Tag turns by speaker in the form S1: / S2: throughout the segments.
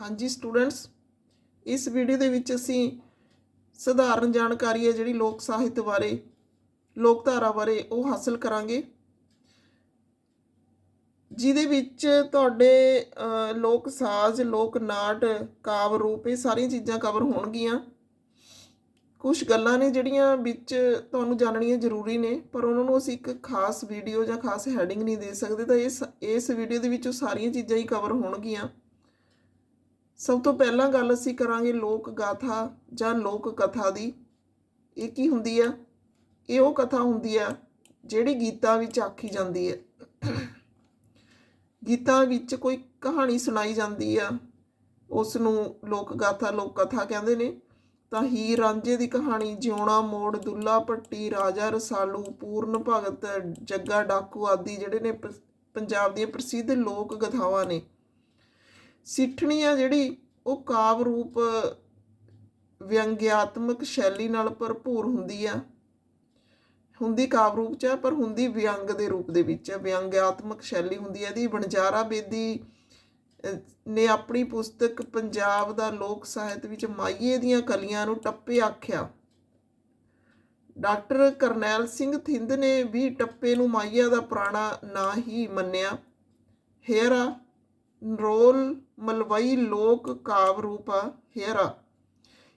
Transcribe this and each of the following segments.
S1: ਹਾਂਜੀ ਸਟੂਡੈਂਟਸ, ਇਸ ਵੀਡੀਓ ਦੇ ਵਿੱਚ ਅਸੀਂ ਸਧਾਰਨ ਜਾਣਕਾਰੀ ਹੈ ਜਿਹੜੀ ਲੋਕ ਸਾਹਿਤ ਬਾਰੇ, ਲੋਕਧਾਰਾ ਬਾਰੇ ਉਹ ਹਾਸਲ ਕਰਾਂਗੇ। ਜਿਹਦੇ ਵਿੱਚ ਤੁਹਾਡੇ ਲੋਕ ਸਾਜ਼, ਲੋਕ ਨਾਟ, ਕਾਵ ਰੂਪ ਇਹ ਸਾਰੀਆਂ ਚੀਜ਼ਾਂ ਕਵਰ ਹੋਣਗੀਆਂ। ਕੁਝ ਗੱਲਾਂ ਨੇ ਜਿਹੜੀਆਂ ਵਿੱਚ ਤੁਹਾਨੂੰ ਜਾਣਨੀਆਂ ਜ਼ਰੂਰੀ ਨੇ, ਪਰ ਉਹਨਾਂ ਨੂੰ ਅਸੀਂ ਇੱਕ ਖਾਸ ਵੀਡੀਓ ਜਾਂ ਖਾਸ ਹੈਡਿੰਗ ਨਹੀਂ ਦੇ ਸਕਦੇ ਤਾਂ ਇਸ ਇਸ ਵੀਡੀਓ ਦੇ ਵਿੱਚ ਉਹ ਸਾਰੀਆਂ ਚੀਜ਼ਾਂ ਹੀ ਕਵਰ ਹੋਣਗੀਆਂ। ਸਭ ਤੋਂ ਪਹਿਲਾਂ ਗੱਲ ਅਸੀਂ ਕਰਾਂਗੇ ਲੋਕ ਗਾਥਾ ਜਾਂ ਲੋਕ ਕਥਾ ਦੀ। ਇਹ ਕੀ ਹੁੰਦੀ ਆ? ਇਹ ਉਹ ਕਥਾ ਹੁੰਦੀ ਆ ਜਿਹੜੀ ਗੀਤਾਂ ਵਿੱਚ ਆਖੀ ਜਾਂਦੀ ਹੈ। ਗੀਤਾਂ ਵਿੱਚ ਕੋਈ ਕਹਾਣੀ ਸੁਣਾਈ ਜਾਂਦੀ ਆ। ਉਸ ਨੂੰ ਲੋਕ ਗਾਥਾ, ਲੋਕ ਕਥਾ ਕਹਿੰਦੇ ਨੇ। ਤਾਂ ਹੀਰ ਰਾਂਝੇ ਦੀ ਕਹਾਣੀ, ਜਿਉਣਾ, ਮੋੜ, ਦੁੱਲਾ, ਭੱਟੀ, ਰਾਜਾ, ਰਸਾਲੂ, ਪੂਰਨ ਭਗਤ, ਜੱਗਾ, ਡਾਕੂ ਆਦਿ ਜਿਹੜੇ ਨੇ ਪ- ਪੰਜਾਬ ਦੀਆਂ ਪ੍ਰਸਿੱਧ ਲੋਕ ਗਾਥਾਵਾਂ ਨੇ। ਸਿੱਠਣੀ ਆ ਜਿਹੜੀ ਉਹ ਕਾਵ ਰੂਪ ਵਿਅੰਗਿਆਤਮਕ ਸ਼ੈਲੀ ਨਾਲ ਭਰਪੂਰ ਹੁੰਦੀ ਆ। ਹੁੰਦੀ ਕਾਵ ਰੂਪ ਚ ਪਰ ਹੁੰਦੀ ਵਿਅੰਗ ਦੇ ਰੂਪ ਦੇ ਵਿੱਚ ਵਿਅੰਗਿਆਤਮਕ ਸ਼ੈਲੀ ਹੁੰਦੀ ਹੈ ਇਹਦੀ ਵਣਜਾਰਾ ਬੇਦੀ ਨੇ ਆਪਣੀ ਪੁਸਤਕ ਪੰਜਾਬ ਦਾ ਲੋਕ ਸਾਹਿਤ ਵਿੱਚ ਮਾਈਏ ਦੀਆਂ ਕਲੀਆਂ ਨੂੰ ਟੱਪੇ ਆਖਿਆ। ਡਾਕਟਰ ਕਰਨੈਲ ਸਿੰਘ ਥਿੰਦ ਨੇ ਵੀ ਟੱਪੇ ਨੂੰ ਮਾਈਆ ਦਾ ਪੁਰਾਣਾ ਨਾਂ ਹੀ ਮੰਨਿਆ। ਹੇਰਾ ਰੋਲ ਮਲਵਈ ਲੋਕ ਕਾਵ ਰੂਪ ਆ ਹੇਰਾ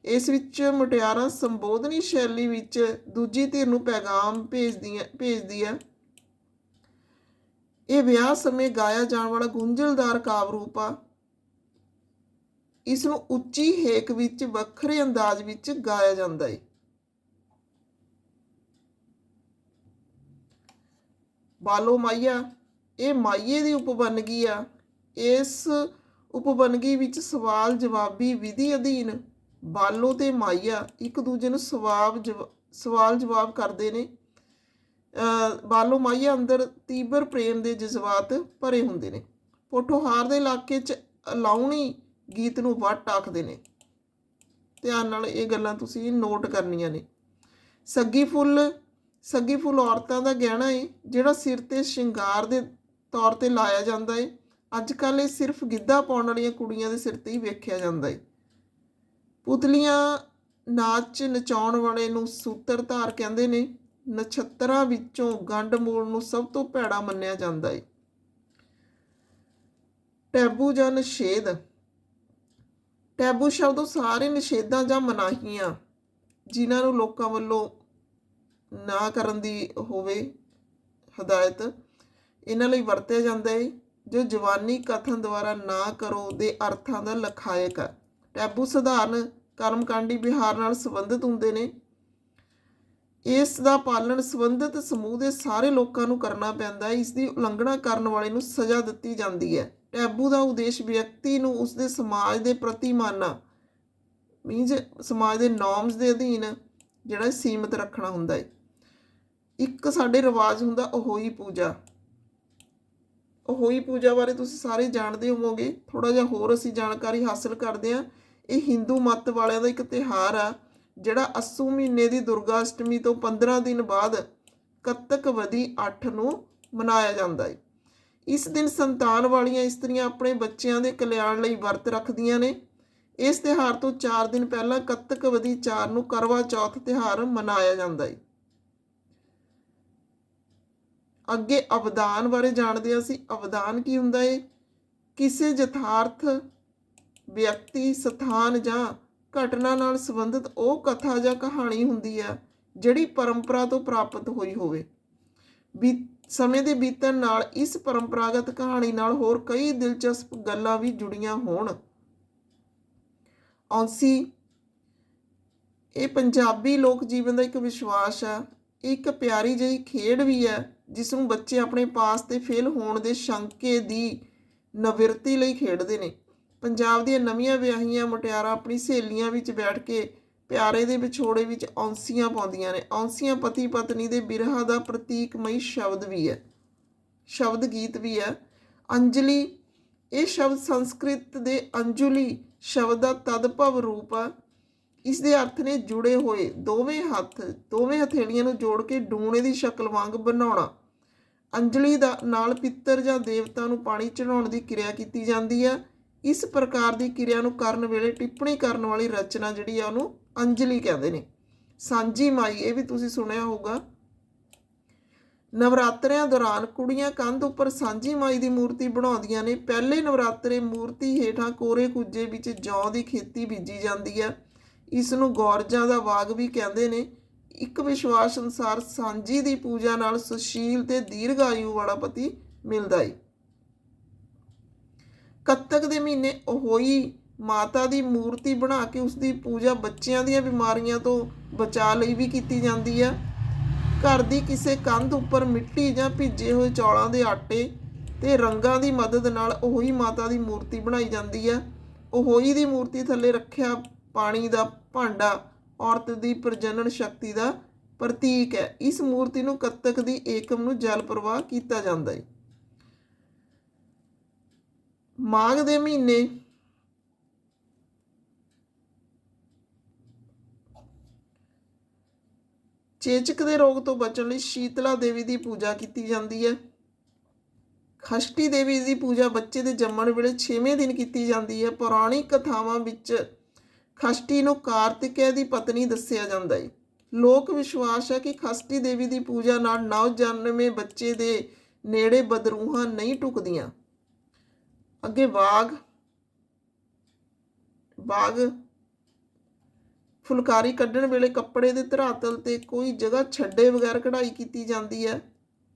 S1: ਇਸ ਵਿੱਚ ਮੁਟਿਆਰਾਂ ਸੰਬੋਧਨੀ ਸ਼ੈਲੀ ਵਿੱਚ ਦੂਜੀ ਧਿਰ ਨੂੰ ਪੈਗਾਮ ਭੇਜਦੀਆਂ ਭੇਜਦੀ ਹੈ। ਇਹ ਵਿਆਹ ਸਮੇਂ ਗਾਇਆ ਜਾਣ ਵਾਲਾ ਗੁੰਝਲਦਾਰ ਕਾਵ ਰੂਪ ਆ। ਇਸ ਨੂੰ ਉੱਚੀ ਹੇਕ ਵਿੱਚ ਵੱਖਰੇ ਅੰਦਾਜ਼ ਵਿੱਚ ਗਾਇਆ ਜਾਂਦਾ ਹੈ ਬਾਲੋ ਮਾਈਆ, ਇਹ ਮਾਈਏ ਦੀ ਉਪਬੰਨਗੀ ਆ। ਇਸ ਉਪਵਨਗੀ ਵਿੱਚ ਸਵਾਲ ਜਵਾਬੀ ਵਿਧੀ ਅਧੀਨ ਬਾਲੋ ਤੇ ਮਾਈਆ ਇੱਕ ਦੂਜੇ ਨੂੰ ਸਵਾਬ ਜਵ- ਸਵਾਲ ਜਵਾਬ ਕਰਦੇ ਨੇ। ਬਾਲੋ ਮਾਈਆ ਅੰਦਰ ਤੀਬਰ ਪ੍ਰੇਮ ਦੇ ਜਜ਼ਬਾਤ ਭਰੇ ਹੁੰਦੇ ਨੇ। ਪੋਠੋਹਾਰ ਦੇ ਇਲਾਕੇ 'ਚ ਅਲਾਉਣੀ ਗੀਤ ਨੂੰ ਵੱਟ ਆਖਦੇ ਨੇ। ਧਿਆਨ ਨਾਲ ਇਹ ਗੱਲਾਂ ਤੁਸੀਂ ਨੋਟ ਕਰਨੀਆਂ ਨੇ। ਸੱਗੀ ਫੁੱਲ ਸੱਗੀ ਫੁੱਲ ਔਰਤਾਂ ਦਾ ਗਹਿਣਾ ਏ, ਜਿਹੜਾ ਸਿਰ ਤੇ ਸ਼ਿੰਗਾਰ ਦੇ ਤੌਰ ਤੇ ਲਾਇਆ ਜਾਂਦਾ ਹੈ ਅੱਜ ਕੱਲ੍ਹ ਇਹ ਸਿਰਫ ਗਿੱਧਾ ਪਾਉਣ ਵਾਲੀਆਂ ਕੁੜੀਆਂ ਦੇ ਸਿਰ ਤੇ ਹੀ ਵੇਖਿਆ ਜਾਂਦਾ ਹੈ ਪੁਤਲੀਆਂ ਨਾਚ ਨਚਾਉਣ ਵਾਲੇ ਨੂੰ ਸੂਤਰਧਾਰ ਕਹਿੰਦੇ ਨੇ, ਨਛੱਤਰਾਂ ਵਿੱਚੋਂ ਗੰਡ ਮੂਲ ਨੂੰ ਸਭ ਤੋਂ ਭੈੜਾ ਮੰਨਿਆ ਜਾਂਦਾ ਹੈ ਟੈਬੂ ਜਾਂ ਨਿਸ਼ੇਧ? ਟੈਬੂ ਸ਼ਬਦ ਉਹ ਸਾਰੇ ਨਿਸ਼ੇਧਾਂ ਜਾਂ ਮਨਾਹੀਆਂ, ਜਿਨ੍ਹਾਂ ਨੂੰ ਲੋਕਾਂ ਵੱਲੋਂ ਨਾ ਕਰਨ ਦੀ ਹੋਵੇ ਹਦਾਇਤ, ਇਹਨਾਂ ਲਈ ਵਰਤਿਆ ਜਾਂਦਾ ਹੈ ਜੋ ਜਵਾਨੀ ਕਥਨ ਦੁਆਰਾ ਨਾ ਕਰੋ ਦੇ ਅਰਥਾਂ ਦਾ ਲਖਾਇਕ ਹੈ। ਟੈਬੂ ਸਧਾਰਨ ਕਰਮਕਾਂਡੀ ਵਿਹਾਰ ਨਾਲ ਸੰਬੰਧਿਤ ਹੁੰਦੇ ਨੇ। ਇਸ ਦਾ ਪਾਲਣ ਸੰਬੰਧਿਤ ਸਮੂਹ ਦੇ ਸਾਰੇ ਲੋਕਾਂ ਨੂੰ ਕਰਨਾ ਪੈਂਦਾ ਹੈ। ਇਸ ਦੀ ਉਲੰਘਣਾ ਕਰਨ ਵਾਲੇ ਨੂੰ ਸਜ਼ਾ ਦਿੱਤੀ ਜਾਂਦੀ ਹੈ। ਟੈਬੂ ਦਾ ਉਦੇਸ਼ ਵਿਅਕਤੀ ਨੂੰ ਉਸਦੇ ਸਮਾਜ ਦੇ ਪ੍ਰਤੀ ਮਾਨਣਾ, ਮੀਨਸ ਸਮਾਜ ਦੇ ਨੋਰਮਸ ਦੇ ਅਧੀਨ ਜਿਹੜਾ ਸੀਮਿਤ ਰੱਖਣਾ ਹੁੰਦਾ ਹੈ। ਇੱਕ ਸਾਡੇ ਰਿਵਾਜ ਹੁੰਦਾ ਅਹੋਈ ਪੂਜਾ। ਅਹੋਈ ਪੂਜਾ ਬਾਰੇ ਤੁਸੀਂ ਸਾਰੇ ਜਾਣਦੇ ਹੋਵੋਗੇ। ਥੋੜਾ ਜਿਹਾ ਹੋਰ ਅਸੀਂ ਜਾਣਕਾਰੀ ਹਾਸਲ ਕਰਦੇ ਹਾਂ। ਇਹ ਹਿੰਦੂ ਮੱਤ ਵਾਲਿਆਂ ਦਾ ਇੱਕ ਤਿਉਹਾਰ ਆ, ਜਿਹੜਾ ਅੱਸੂ ਮਹੀਨੇ ਦੀ ਦੁਰਗਾ ਅਸ਼ਟਮੀ ਤੋਂ 15 ਦਿਨ ਬਾਅਦ ਕੱਤਕ ਵਦੀ 8 ਨੂੰ ਮਨਾਇਆ ਜਾਂਦਾ ਹੈ ਇਸ ਦਿਨ ਸੰਤਾਨ ਵਾਲੀਆਂ ਇਸਤਰੀਆਂ ਆਪਣੇ ਬੱਚਿਆਂ ਦੇ ਕਲਿਆਣ ਲਈ ਵਰਤ ਰੱਖਦੀਆਂ ਨੇ। ਇਸ ਤਿਉਹਾਰ ਤੋਂ 4 ਦਿਨ ਪਹਿਲਾਂ ਕੱਤਕ ਵਦੀ 4 ਨੂੰ ਕਰਵਾ ਚੌਥ ਤਿਉਹਾਰ ਮਨਾਇਆ ਜਾਂਦਾ ਹੈ ਅੱਗੇ ਅਵਦਾਨ ਬਾਰੇ ਜਾਣਦੇ ਹਾਂ ਅਸੀਂ। ਅਵਦਾਨ ਕੀ ਹੁੰਦਾ ਹੈ ਕਿਸੇ ਯਥਾਰਥ ਵਿਅਕਤੀ, ਸਥਾਨ ਜਾਂ ਘਟਨਾ ਨਾਲ ਸੰਬੰਧਿਤ ਉਹ ਕਥਾ ਜਾਂ ਕਹਾਣੀ ਹੁੰਦੀ ਹੈ ਜਿਹੜੀ ਪਰੰਪਰਾ ਤੋਂ ਪ੍ਰਾਪਤ ਹੋਈ ਹੋਵੇ। ਵੀ ਸਮੇਂ ਦੇ ਬੀਤਣ ਨਾਲ ਇਸ ਪਰੰਪਰਾਗਤ ਕਹਾਣੀ ਨਾਲ ਹੋਰ ਕਈ ਦਿਲਚਸਪ ਗੱਲਾਂ ਵੀ ਜੁੜੀਆਂ ਹੋਣ। ਔਂਸੀ, ਇਹ ਪੰਜਾਬੀ ਲੋਕ ਜੀਵਨ ਦਾ ਇੱਕ ਵਿਸ਼ਵਾਸ ਹੈ ਇਹ ਇੱਕ ਪਿਆਰੀ ਜਿਹੀ ਖੇਡ ਵੀ ਹੈ। ਜਿਸ ਨੂੰ ਬੱਚੇ ਆਪਣੇ ਪਾਸ ਤੇ ਫੇਲ ਹੋਣ ਦੇ ਸ਼ੰਕੇ ਦੀ ਨਵਿਰਤੀ ਲਈ ਖੇਡਦੇ ਨੇ। ਪੰਜਾਬ ਦੀਆਂ ਨਵੀਆਂ ਵਿਆਹੀਆਂ ਮੁਟਿਆਰਾਂ ਆਪਣੀ ਸਹੇਲੀਆਂ ਵਿੱਚ ਬੈਠ ਕੇ ਪਿਆਰੇ ਦੇ ਵਿਛੋੜੇ ਵਿੱਚ ਔਂਸੀਆਂ ਪਾਉਂਦੀਆਂ ਨੇ। ਔਂਸੀਆਂ ਪਤੀ ਪਤਨੀ ਦੇ ਬਿਰਹਾ ਦਾ ਪ੍ਰਤੀਕਮਈ ਸ਼ਬਦ ਵੀ ਹੈ। ਸ਼ਬਦ ਗੀਤ ਵੀ ਹੈ। ਅੰਜਲੀ, ਇਹ ਸ਼ਬਦ ਸੰਸਕ੍ਰਿਤ ਦੇ ਅੰਜੁਲੀ ਸ਼ਬਦ ਦਾ ਤਦਭਵ ਰੂਪ ਆ ਇਸ ਦੇ ਅਰਥ ਨੇ ਜੁੜੇ ਹੋਏ ਦੋਵੇਂ ਹੱਥ, ਦੋਵੇਂ ਹਥੇਲੀਆਂ ਨੂੰ ਜੋੜ ਕੇ ਡੂਣੇ ਦੀ ਸ਼ਕਲ ਵਾਂਗ ਬਣਾਉਣਾ। ਅੰਜਲੀ ਦਾ ਨਾਲ ਪਿੱਤਰ ਜਾਂ ਦੇਵਤਾ ਨੂੰ ਪਾਣੀ ਚੜਾਉਣ ਦੀ ਕਿਰਿਆ ਕੀਤੀ ਜਾਂਦੀ ਹੈ। ਇਸ ਪ੍ਰਕਾਰ ਦੀ ਕਿਰਿਆ ਨੂੰ ਕਰਨ ਵੇਲੇ ਟਿੱਪਣੀ ਕਰਨ ਵਾਲੀ ਰਚਨਾ ਜਿਹੜੀ ਆ ਉਹਨੂੰ ਅੰਜਲੀ ਕਹਿੰਦੇ ਨੇ। ਸਾਂਝੀ ਮਾਈ, ਇਹ ਵੀ ਤੁਸੀਂ ਸੁਣਿਆ ਹੋਊਗਾ। ਨਵਰਾਤਰਿਆਂ ਦੌਰਾਨ ਕੁੜੀਆਂ ਕੰਧ ਉੱਪਰ ਸਾਂਝੀ ਮਾਈ ਦੀ ਮੂਰਤੀ ਬਣਾਉਂਦੀਆਂ ਨੇ। ਪਹਿਲੇ ਨਵਰਾਤਰੇ ਮੂਰਤੀ ਹੇਠਾਂ ਕੋਰੇ ਕੁੱਜੇ ਵਿੱਚ ਜੌਂ ਦੀ ਖੇਤੀ ਬੀਜੀ ਜਾਂਦੀ ਹੈ। ਇਸ ਨੂੰ ਗੌਰਜਾਂ ਦਾ ਬਾਗ ਵੀ ਕਹਿੰਦੇ ਨੇ। ਇੱਕ ਵਿਸ਼ਵਾਸ ਅਨੁਸਾਰ ਸਾਂਝੀ ਦੀ ਪੂਜਾ ਨਾਲ ਸੁਸ਼ੀਲ ਤੇ ਦੀਰਘਾਯੂ ਵਾਲਾ ਪਤੀ ਮਿਲਦਾ ਏ। ਕੱਤਕ ਦੇ ਮਹੀਨੇ ਹੋਈ ਮਾਤਾ ਦੀ ਮੂਰਤੀ ਬਣਾ ਕੇ ਉਸ ਦੀ ਪੂਜਾ ਬੱਚਿਆਂ ਦੀਆਂ ਬਿਮਾਰੀਆਂ ਤੋਂ ਬਚਾ ਲਈ ਵੀ ਕੀਤੀ ਜਾਂਦੀ ਹੈ ਘਰ ਦੀ ਕਿਸੇ ਕੰਧ ਉੱਪਰ ਮਿੱਟੀ ਜਾਂ ਭਿੱਜੇ ਹੋਏ ਚੌਲਾਂ ਦੇ ਆਟੇ ਤੇ ਰੰਗਾਂ ਦੀ ਮਦਦ ਨਾਲ ਉਹੀ ਮਾਤਾ ਦੀ ਮੂਰਤੀ ਬਣਾਈ ਜਾਂਦੀ ਹੈ ਉਹੀ ਦੀ ਮੂਰਤੀ ਥੱਲੇ ਰੱਖਿਆ ਪਾਣੀ ਦਾ ਭਾਂਡਾ ਔਰਤ ਦੀ ਪ੍ਰਜਨਨ ਸ਼ਕਤੀ ਦਾ ਪ੍ਰਤੀਕ ਹੈ। ਇਸ ਮੂਰਤੀ ਨੂੰ ਕੱਤਕ ਦੀ ਏਕਮ ਨੂੰ ਜਲ ਪ੍ਰਵਾਹ ਕੀਤਾ ਜਾਂਦਾ ਹੈ। ਮਾਘ ਦੇ ਮਹੀਨੇ ਚੇਚਕ ਦੇ ਰੋਗ ਤੋਂ ਬਚਣ ਲਈ ਸ਼ੀਤਲਾ ਦੇਵੀ ਦੀ ਪੂਜਾ ਕੀਤੀ ਜਾਂਦੀ ਹੈ। ਖਸ਼ਟੀ ਦੇਵੀ ਦੀ ਪੂਜਾ ਬੱਚੇ ਦੇ ਜੰਮਣ ਵੇਲੇ 6ਵੇਂ ਦਿਨ ਕੀਤੀ ਜਾਂਦੀ ਹੈ। ਪੁਰਾਣੀ ਕਥਾਵਾਂ ਵਿੱਚ ਖਸ਼ਟੀ ਨੂੰ ਕਾਰਤਿਕਯ ਦੀ ਪਤਨੀ ਦੱਸਿਆ ਜਾਂਦਾ ਹੈ ਲੋਕ ਵਿਸ਼ਵਾਸ ਹੈ ਕਿ ਖਸ਼ਟੀ ਦੇਵੀ ਦੀ ਪੂਜਾ ਨਾਲ ਨਵ ਜਨਮੇ ਬੱਚੇ ਦੇ ਨੇੜੇ ਬਦਰੂਹਾਂ ਨਹੀਂ ਟੁਕਦੀਆਂ। ਅੱਗੇ ਬਾਗ ਬਾਗ, ਫੁਲਕਾਰੀ ਕੱਢਣ ਵੇਲੇ ਕੱਪੜੇ ਦੇ ਧਰਾਤਲ ਤੇ ਕੋਈ ਜਗ੍ਹਾ ਛੱਡੇ ਬਗੈਰ ਕਢਾਈ ਕੀਤੀ ਜਾਂਦੀ ਹੈ,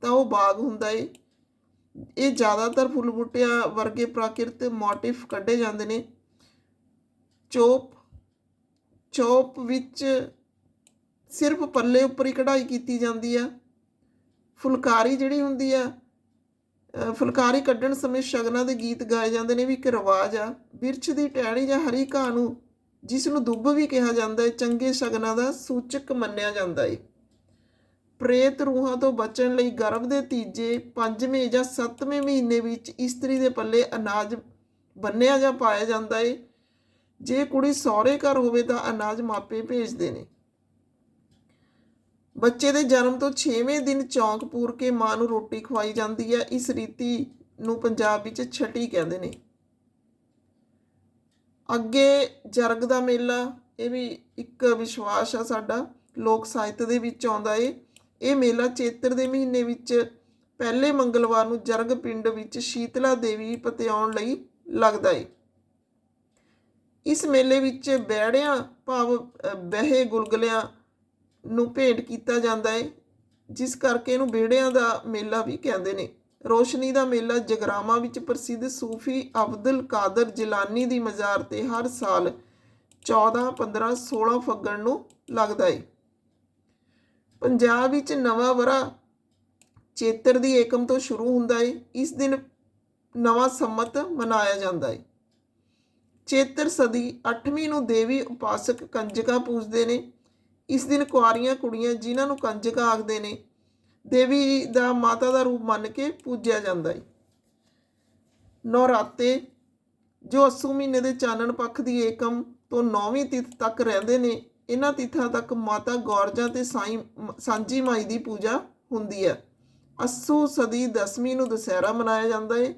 S1: ਤਾਂ ਉਹ ਬਾਗ ਹੁੰਦਾ ਏ। ਇਹ ਜ਼ਿਆਦਾਤਰ ਫੁੱਲ ਬੂਟਿਆਂ ਵਰਗੇ ਪ੍ਰਾਕਿਰਤ ਮੋਟਿਫ ਕੱਢੇ ਜਾਂਦੇ ਨੇ। ਚੋਪ ਚੋਪ ਵਿੱਚ ਸਿਰਫ ਪੱਲੇ ਉੱਪਰ ਹੀ ਕਢਾਈ ਕੀਤੀ ਜਾਂਦੀ ਆ। ਫੁਲਕਾਰੀ ਜਿਹੜੀ ਹੁੰਦੀ ਆ ਫੁਲਕਾਰੀ ਕੱਢਣ ਸਮੇਂ ਸ਼ਗਨਾਂ ਦੇ ਗੀਤ ਗਾਏ ਜਾਂਦੇ ਨੇ ਵੀ ਇੱਕ ਰਿਵਾਜ ਆ, ਬਿਰਛ ਦੀ ਟਹਿਣੀ ਜਾਂ ਹਰੀ ਘਾਹ ਨੂੰ, ਜਿਸ ਨੂੰ ਦੁੱਬ ਵੀ ਕਿਹਾ ਜਾਂਦਾ ਹੈ ਚੰਗੇ ਸ਼ਗਨਾਂ ਦਾ ਸੂਚਕ ਮੰਨਿਆ ਜਾਂਦਾ ਹੈ ਪ੍ਰੇਤ ਰੂਹਾਂ ਤੋਂ ਬਚਣ ਲਈ ਗਰਭ ਦੇ ਤੀਜੇ, ਪੰਜਵੇਂ ਜਾਂ ਸੱਤਵੇਂ ਮਹੀਨੇ ਵਿੱਚ ਇਸਤਰੀ ਦੇ ਪੱਲੇ ਅਨਾਜ ਬੰਨਿਆ ਜਾਂ ਪਾਇਆ ਜਾਂਦਾ ਹੈ ਜੇ ਕੁੜੀ ਸਹੁਰੇ ਘਰ ਹੋਵੇ ਤਾਂ ਅਨਾਜ ਮਾਪੇ ਭੇਜਦੇ ਨੇ। ਬੱਚੇ ਦੇ ਜਨਮ ਤੋਂ 6ਵੇਂ ਦਿਨ ਚੌਂਕ ਪੂਰ ਕੇ ਮਾਂ ਨੂੰ ਰੋਟੀ ਖਵਾਈ ਜਾਂਦੀ ਹੈ। ਇਸ ਰੀਤੀ ਨੂੰ ਪੰਜਾਬ ਵਿੱਚ ਛਟੀ ਕਹਿੰਦੇ ਨੇ। ਅੱਗੇ ਜਰਗ ਦਾ ਮੇਲਾ, ਇਹ ਵੀ ਇੱਕ ਵਿਸ਼ਵਾਸ ਆ ਸਾਡਾ, ਲੋਕ ਸਾਹਿਤ ਦੇ ਵਿੱਚ ਆਉਂਦਾ ਏ। ਇਹ ਮੇਲਾ ਚੇਤਰ ਦੇ ਮਹੀਨੇ ਵਿੱਚ ਪਹਿਲੇ ਮੰਗਲਵਾਰ ਨੂੰ ਜਰਗ ਪਿੰਡ ਵਿੱਚ ਸ਼ੀਤਲਾ ਦੇਵੀ ਪਤਿਆਉਣ ਲਈ ਲੱਗਦਾ ਏ। ਇਸ ਮੇਲੇ ਵਿੱਚ ਬਹਿੜਿਆਂ, ਭਾਵ ਬਹਿ ਗੁਲਗੁਲਿਆਂ ਨੂੰ ਭੇਟ ਕੀਤਾ ਜਾਂਦਾ ਹੈ ਜਿਸ ਕਰਕੇ ਇਹਨੂੰ ਬੇੜਿਆਂ ਦਾ ਮੇਲਾ ਵੀ ਕਹਿੰਦੇ ਨੇ। ਰੋਸ਼ਨੀ ਦਾ ਮੇਲਾ ਜਗਰਾਮਾ ਵਿੱਚ ਪ੍ਰਸਿੱਧ ਸੂਫੀ ਅਬਦੁਲ ਕਾਦਰ ਜਿਲਾਨੀ ਦੀ ਮਜ਼ਾਰ ਤੇ ਹਰ ਸਾਲ 14 15 16 ਫੱਗਣ ਨੂੰ ਲੱਗਦਾ ਹੈ ਪੰਜਾਬ ਵਿੱਚ ਨਵਾਂ ਵਰਾ ਚੇਤਰ ਦੀ ਏਕਮ ਤੋਂ ਸ਼ੁਰੂ ਹੁੰਦਾ ਹੈ ਇਸ ਦਿਨ ਨਵਾਂ ਸੰਮਤ ਮਨਾਇਆ ਜਾਂਦਾ ਹੈ ਚੇਤਰ ਸਦੀ 8ਵੀਂ ਨੂੰ ਦੇਵੀ ਉਪਾਸਕ ਕੰਜਕਾ ਪੂਜਦੇ ਨੇ। ਇਸ ਦਿਨ ਕੁਆਰੀਆਂ ਕੁੜੀਆਂ ਜਿਨ੍ਹਾਂ ਨੂੰ ਕੰਜਕਾ ਆਖਦੇ ਨੇ, ਦੇਵੀ ਦਾ ਮਾਤਾ ਦਾ ਰੂਪ ਮੰਨ ਕੇ ਪੂਜਿਆ ਜਾਂਦਾ ਹੈ ਨੌਰਾਤੇ, ਜੋ ਅਸੂ ਮਹੀਨੇ ਦੇ ਚਾਨਣ ਪੱਖ ਦੀ ਏਕਮ ਤੋਂ 9ਵੀਂ ਤਿਥ ਤੱਕ ਰਹਿੰਦੇ ਨੇ, ਇਹਨਾਂ ਤਿਥਾਂ ਤੱਕ ਮਾਤਾ ਗੌਰਜਾਂ ਤੇ ਸਾਈ ਸਾਂਝੀ ਮਾਈ ਦੀ ਪੂਜਾ ਹੁੰਦੀ ਹੈ। ਅਸੂ ਸਦੀ 10ਵੀਂ ਨੂੰ ਦੁਸਹਿਰਾ ਮਨਾਇਆ ਜਾਂਦਾ ਹੈ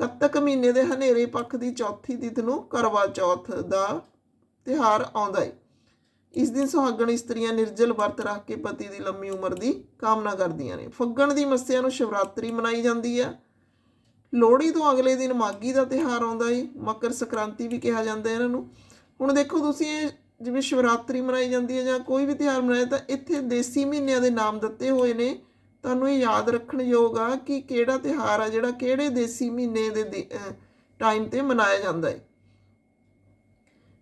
S1: ਕੱਤਕ ਮਹੀਨੇ ਦੇ ਹਨੇਰੇ ਪੱਖ ਦੀ ਚੌਥੀ ਤਿਥ ਨੂੰ ਕਰਵਾ ਚੌਥ ਦਾ ਤਿਹਾਰ ਆਉਂਦਾ ਹੈ ਇਸ ਦਿਨ ਸੁਹਾਗਣ ਇਸਤਰੀਆਂ ਨਿਰਜਲ ਵਰਤ ਰੱਖ ਕੇ ਪਤੀ ਦੀ ਲੰਮੀ ਉਮਰ ਦੀ ਕਾਮਨਾ ਕਰਦੀਆਂ ਨੇ। ਫੱਗਣ ਦੀ ਮੱਸਿਆ ਨੂੰ ਸ਼ਿਵਰਾਤਰੀ ਮਨਾਈ ਜਾਂਦੀ ਹੈ ਲੋਹੜੀ ਤੋਂ ਅਗਲੇ ਦਿਨ ਮਾਗੀ ਦਾ ਤਿਹਾਰ ਆਉਂਦਾ ਹੈ ਮਕਰ ਸੰਕ੍ਰਾਂਤੀ ਵੀ ਕਿਹਾ ਜਾਂਦਾ ਇਹਨਾਂ ਨੂੰ। ਹੁਣ ਦੇਖੋ ਤੁਸੀਂ ਇਹ ਜਿਵੇਂ ਸ਼ਿਵਰਾਤਰੀ ਮਨਾਈ ਜਾਂਦੀ ਹੈ ਜਾਂ ਕੋਈ ਵੀ ਤਿਹਾਰ ਮਨਾਇਆ ਤਾਂ ਇੱਥੇ ਦੇਸੀ ਮਹੀਨਿਆਂ ਦੇ ਨਾਮ ਦਿੱਤੇ ਹੋਏ ਨੇ। ਤੁਹਾਨੂੰ ਇਹ ਯਾਦ ਰੱਖਣ ਯੋਗ ਆ ਕਿ ਕਿਹੜਾ ਤਿਹਾਰ ਆ ਜਿਹੜਾ ਕਿਹੜੇ ਦੇਸੀ ਮਹੀਨੇ ਦੇ ਟਾਈਮ ਤੇ ਮਨਾਇਆ ਜਾਂਦਾ ਹੈ।